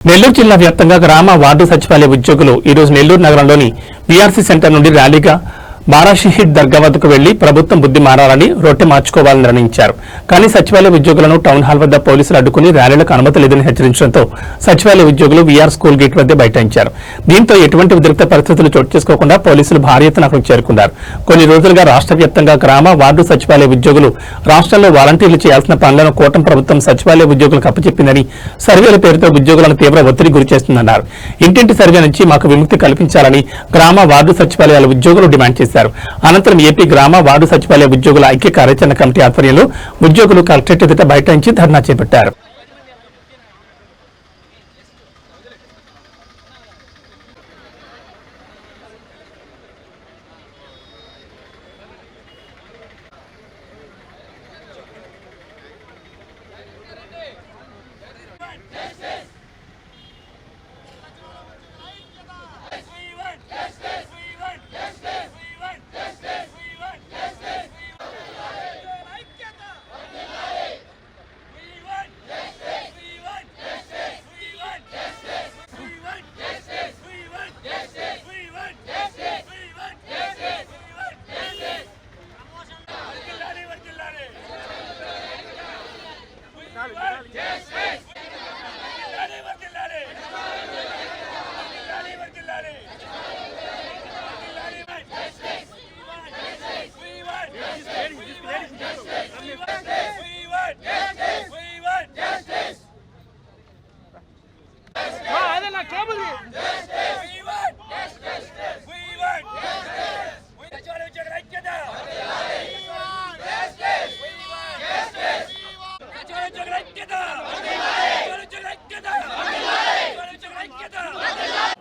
నెల్లూరు జిల్లా వ్యాప్తంగా గ్రామ వార్డు సచివాలయ ఉద్యోగులు ఈరోజు నెల్లూరు నగరంలోని బీఆర్సీ సెంటర్ నుండి ర్యాలీగా బారాషహీద్ దర్గా వద్దకు వెళ్ళి ప్రభుత్వం బుద్ధి మారాలని రొట్టె మార్చుకోవాలని నిర్ణయించారు. కానీ సచివాలయ ఉద్యోగులను టౌన్ హాల్ వద్ద పోలీసులు అడ్డుకుని ర్యాలీలకు అనుమతి లేదని హెచ్చరించడంతో సచివాలయ ఉద్యోగులు వీఆర్ స్కూల్ గేట్ వద్ద బైఠాయించారు. దీంతో ఎటువంటి ఉద్రిక్త పరిస్థితులు చోటు చేసుకోకుండా పోలీసులు భారీ ఎత్తున అక్కడికి చేరుకున్నారు. కొన్ని రోజులుగా రాష్ట్ర వ్యాప్తంగా గ్రామ వార్డు సచివాలయ ఉద్యోగులు రాష్ట్రంలో వాలంటీర్లు చేయాల్సిన పనులను కూటమి ప్రభుత్వం సచివాలయ ఉద్యోగులకు అప్పచెప్పిందని సర్వేల పేరుతో ఉద్యోగులను తీవ్ర ఒత్తిడి గురి చేస్తుందన్నారు. ఇంటింటి సర్వే నుంచి మాకు విముక్తి కల్పించాలని గ్రామ వార్డు సచివాలయాల ఉద్యోగులు డిమాండ్ చేశారు. అనంతరం ఏపీ గ్రామ వార్డు సచివాలయ ఉద్యోగుల ఐక్య కార్యాచరణ కమిటీ ఆధ్వర్యంలో ఉద్యోగులు కలెక్టరేట్ ఎదుట బైఠాయించి ధర్నా చేపట్టారు.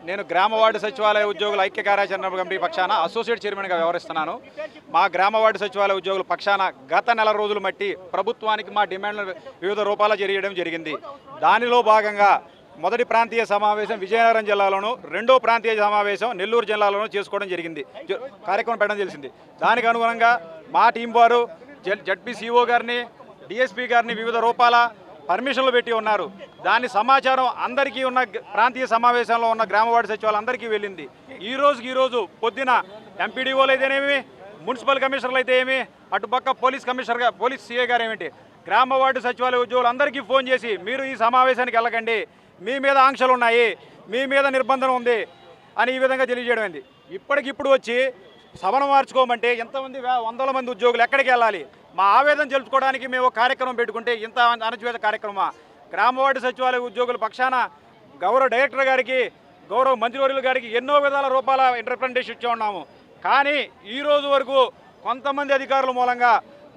నేను గ్రామ వార్డు సచివాలయ ఉద్యోగుల ఐక్య కార్యాచరణ కమిటీ పక్షాన అసోసియేట్ చైర్మన్గా వ్యవహరిస్తున్నాను. మా గ్రామ వార్డు సచివాలయ ఉద్యోగుల పక్షాన గత నెల రోజులు మట్టి ప్రభుత్వానికి మా డిమాండ్లు వివిధ రూపాల జరిగడం జరిగింది. దానిలో భాగంగా మొదటి ప్రాంతీయ సమావేశం విజయనగరం జిల్లాలోను రెండో ప్రాంతీయ సమావేశం నెల్లూరు జిల్లాలోనూ చేసుకోవడం జరిగింది. కార్యక్రమం పెట్టడం తెలిసింది. దానికి అనుగుణంగా మా టీం వారు జడ్పీ సిఓ గారిని డిఎస్పీ గారిని వివిధ రూపాల పర్మిషన్లు పెట్టి ఉన్నారు. దాని సమాచారం అందరికీ ఉన్న ప్రాంతీయ సమావేశంలో ఉన్న గ్రామవార్డు సచివాలు అందరికీ వెళ్ళింది. ఈ రోజుకి ఈరోజు పొద్దున ఎంపీడీఓలు అయితేనేమి మున్సిపల్ కమిషనర్లు అయితే ఏమి అటుపక్క పోలీస్ కమిషనర్గా పోలీస్ సీఏ గారు ఏమిటి గ్రామ వార్డు సచివాలయ ఉద్యోగులు అందరికీ ఫోన్ చేసి మీరు ఈ సమావేశానికి వెళ్ళకండి మీ మీద ఆంక్షలు ఉన్నాయి మీ మీద నిర్బంధం ఉంది అని ఈ విధంగా తెలియజేయడం ఇప్పటికిప్పుడు వచ్చి సభను మార్చుకోమంటే ఎంతమంది వందల మంది ఉద్యోగులు ఎక్కడికి వెళ్ళాలి? మా ఆవేదన తెలుసుకోవడానికి మేము కార్యక్రమం పెట్టుకుంటే ఇంత అణచివేత కార్యక్రమమా? గ్రామవార్డు సచివాలయ ఉద్యోగుల పక్షాన గౌరవ డైరెక్టర్ గారికి గౌరవ మంత్రివర్యుల గారికి ఎన్నో విధాల రూపాల ఇంటర్ప్రిటేషన్ ఇచ్చే ఉన్నాము. కానీ ఈ రోజు వరకు కొంతమంది అధికారుల మూలంగా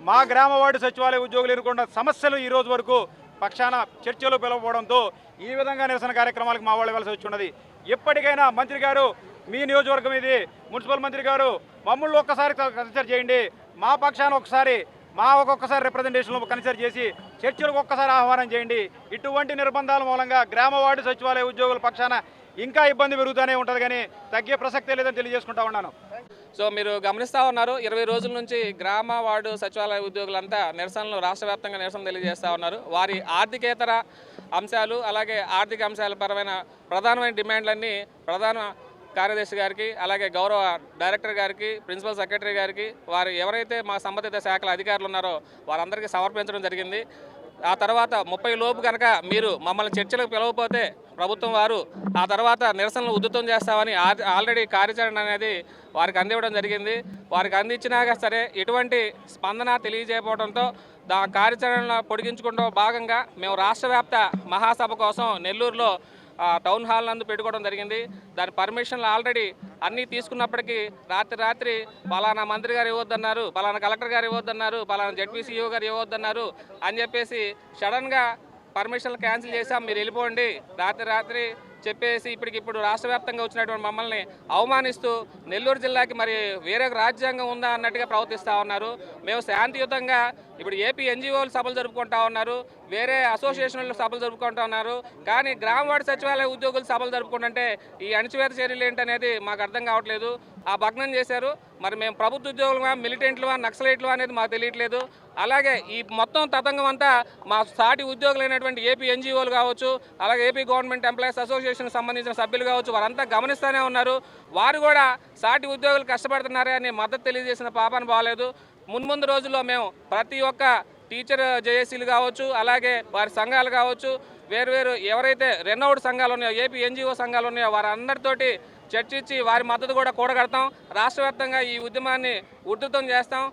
మా గ్రామ వార్డు సచివాలయ ఉద్యోగులు ఎదుర్కొన్న సమస్యలు ఈ రోజు వరకు పక్షాన చర్చలు పిలవడంతో ఈ విధంగా నిరసన కార్యక్రమాలకు మా వాళ్ళు వెళ్ళాల్సి వచ్చి ఉన్నది. ఎప్పటికైనా మంత్రి గారు మీ నియోజకవర్గం ఇది. మున్సిపల్ మంత్రి గారు మమ్మల్ని ఒక్కసారి కన్సిడర్ చేయండి. మా పక్షాన ఒకసారి మా ఒక్కొక్కసారి రిప్రజెంటేషన్లు కన్సిడర్ చేసి చర్చలకు ఒక్కసారి ఆహ్వానం చేయండి. ఇటువంటి నిర్బంధాల మూలంగా గ్రామ వార్డు సచివాలయ ఉద్యోగుల పక్షాన ఇంకా ఇబ్బంది పెరుగుతూనే ఉంటుంది కానీ తగ్గే ప్రసక్తే లేదని తెలియజేసుకుంటా ఉన్నాను. సో మీరు గమనిస్తూ ఉన్నారు. ఇరవై రోజుల నుంచి గ్రామ వార్డు సచివాలయ ఉద్యోగులంతా నిరసనలు రాష్ట్ర వ్యాప్తంగా నిరసన తెలియజేస్తూ ఉన్నారు. వారి ఆర్థికేతర అంశాలు అలాగే ఆర్థిక అంశాల పరమైన ప్రధానమైన డిమాండ్లన్నీ ప్రధాన కార్యదర్శి గారికి అలాగే గౌరవ డైరెక్టర్ గారికి ప్రిన్సిపల్ సెక్రటరీ గారికి వారు ఎవరైతే మా సంబంధిత శాఖల అధికారులు ఉన్నారో వారందరికీ సమర్పించడం జరిగింది. ఆ తర్వాత ముప్పై లోపు కనుక మీరు మమ్మల్ని చర్చలకు పిలవకపోతే ప్రభుత్వం వారు ఆ తర్వాత నిరసనలు ఉధృతం చేస్తామని ఆల్రెడీ కార్యాచరణ అనేది వారికి అందివ్వడం జరిగింది. వారికి అందించినాక సరే ఎటువంటి స్పందన తెలియజేయకపోవడంతో దా కార్యాచరణ పొడిగించుకుంటూ భాగంగా మేము రాష్ట్ర వ్యాప్త మహాసభ కోసం నెల్లూరులో టౌన్ హాల్ నందు పెట్టుకోవడం జరిగింది. దాని పర్మిషన్లు ఆల్రెడీ అన్నీ తీసుకున్నప్పటికీ రాత్రి రాత్రి పలానా మంత్రి గారు ఇవ్వద్దన్నారు పలానా కలెక్టర్ గారు ఇవ్వద్దన్నారు పలానా జడ్పీసీఓ గారు ఇవ్వద్దన్నారు అని చెప్పేసి సడన్గా పర్మిషన్లు క్యాన్సిల్ చేసాం మీరు వెళ్ళిపోండి. రాత్రి రాత్రి చెప్పేసి ఇప్పటికిప్పుడు రాష్ట్ర వ్యాప్తంగా వచ్చినటువంటి మమ్మల్ని అవమానిస్తూ నెల్లూరు జిల్లాకి మరి వేరే రాజ్యాంగం ఉందా అన్నట్టుగా ప్రవర్తిస్తూ ఉన్నారు. మేము శాంతియుతంగా ఇప్పుడు ఏపీ ఎన్జిఓలు సభలు జరుపుకుంటా ఉన్నారు. వేరే అసోసియేషన్లు సభలు జరుపుకుంటున్నారు కానీ గ్రామ వార్డు సచివాలయ ఉద్యోగులు సభలు జరుపుకుంటుంటే ఈ అణచివేత చర్యలు ఏంటనేది మాకు అర్థం కావట్లేదు. ఆ భగ్నం చేశారు. మరి మేము ప్రభుత్వ ఉద్యోగులమా మిలిటెంట్లమా నక్సలైట్లు అనేది మాకు తెలియట్లేదు. అలాగే ఈ మొత్తం తతంగం అంతా మా సాటి ఉద్యోగులైనటువంటి ఏపీ ఎన్జిఓలు కావచ్చు అలాగే ఏపీ గవర్నమెంట్ ఎంప్లాయీస్ అసోసియేషన్ సంబంధించిన సభ్యులు కావచ్చు వారంతా గమనిస్తూనే ఉన్నారు. వారు కూడా సాటి ఉద్యోగులు కష్టపడుతున్నారే అని మద్దతు తెలియజేసిన పాపాన బాగాలేదు మున్ముందు రోజుల్లో మేము ప్రతి ఒక్క టీచర్ జేఏసీలు కావచ్చు అలాగే వారి సంఘాలు కావచ్చు వేరువేరు ఎవరైతే రెన్నోడ్ సంఘాలు ఉన్నాయో ఏపీ ఎన్జిఓ సంఘాలు ఉన్నాయో వారందరితోటి చర్చించి వారి మద్దతు కూడా కూడగడతాం. రాష్ట్రవ్యాప్తంగా ఈ ఉద్యమాన్ని ఉధృతం చేస్తాం.